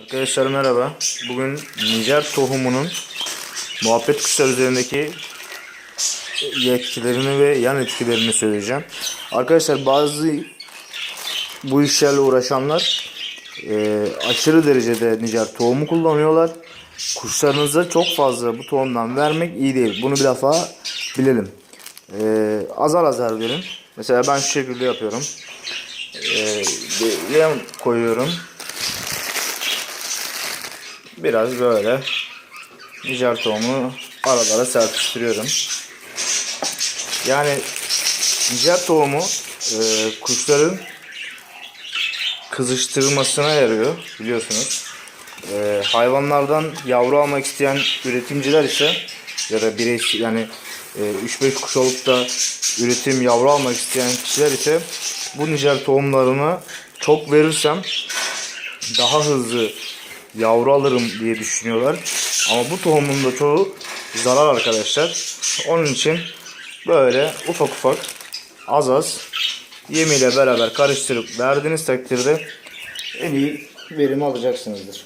Arkadaşlar merhaba. Bugün Nijer tohumunun muhabbet kuşlar üzerindeki yetkilerini ve yan etkilerini söyleyeceğim. Arkadaşlar bazı bu işlerle uğraşanlar e, aşırı derecede Nijer tohumu kullanıyorlar. Kuşlarınıza çok fazla bu tohumdan vermek iyi değil. Bunu bir defa bilelim. E, azar azar verin. Mesela ben şu şekilde yapıyorum. E, yem koyuyorum. Biraz böyle Nijer tohumu aralara serpiştiriyorum. Yani Nijer tohumu e, kuşların kızıştırmasına yarıyor biliyorsunuz. E, hayvanlardan yavru almak isteyen üretimciler ise ya da birey yani e, 3-5 kuş olup da üretim yavru almak isteyen kişiler ise bu Nijer tohumlarını çok verirsem daha hızlı yavru alırım diye düşünüyorlar. Ama bu tohumun da çoğu zarar arkadaşlar. Onun için böyle ufak ufak az az yemiyle beraber karıştırıp verdiğiniz takdirde en iyi verim alacaksınızdır.